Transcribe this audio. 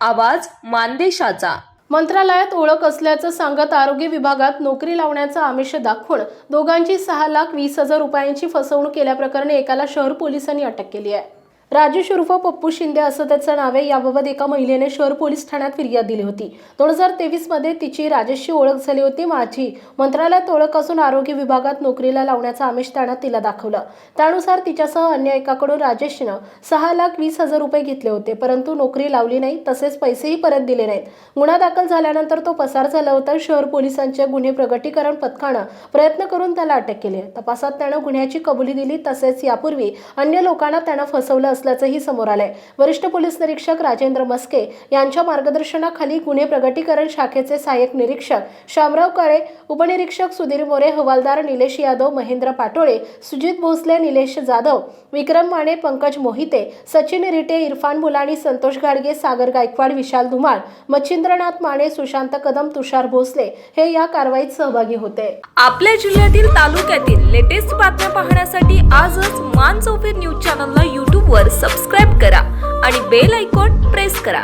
आवाज मानदेशाचा. मंत्रालयात ओळख असल्याचं सांगत आरोग्य विभागात नोकरी लावण्याचं आमिष दाखवून दोघांची सहा लाख वीस हजार रुपयांची फसवणूक केल्याप्रकरणी एकाला शहर पोलिसांनी अटक केली आहे. राजू उर्फ पप्पू शिंदे असं त्याचं नाव आहे. याबाबत एका महिलेने शहर पोलीस ठाण्यात फिर्याद दिली होती. दोन हजार तेवीसमध्ये तिची राजेशची ओळख झाली होती. माझी मंत्रालयात ओळख असून आरोग्य विभागात नोकरीला लावण्याचं आमिष त्यानं तिला दाखवलं. त्यानुसार तिच्यासह अन्य एकाकडून राजेशनं सहा लाख वीस हजार रुपये घेतले होते. परंतु नोकरी लावली नाही तसेच पैसेही परत दिले नाहीत. गुन्हा दाखल झाल्यानंतर तो पसार झाला होता. शहर पोलिसांच्या गुन्हे प्रगटीकरण पथकानं प्रयत्न करून त्याला अटक केली तपासात त्यानं गुन्ह्याची कबुली दिली तसेच यापूर्वी अन्य लोकांना त्यानं फसवलं असल्याचंही समोर आलंय. वरिष्ठ पोलीस निरीक्षक राजेंद्र मस्के यांच्या मार्गदर्शनाखाली गुन्हे प्रगटीकरण शाखेचे सहाय्यक निरीक्षक शामराव काळे उपनिरीक्षक सुधीर मोरे हवालदार निलेश यादव महेंद्र पाटोळे सुजित भोसले निलेश जाधव विक्रम माने पंकज मोहिते सचिन रिटे इरफान मुलाणी संतोष गाडगे सागर गायकवाड विशाल धुमाळ मच्छिंद्रनाथ माने सुशांत कदम तुषार भोसले हे या कारवाईत सहभागी होते. आपल्या जिल्ह्यातील तालुक्यातील लेटेस्ट बातम्या पाहण्यासाठी आजच मान चौफेर न्यूज चॅनलला यूट्यूबवर सबस्क्राईब करा आणि बेल आयकॉन प्रेस करा.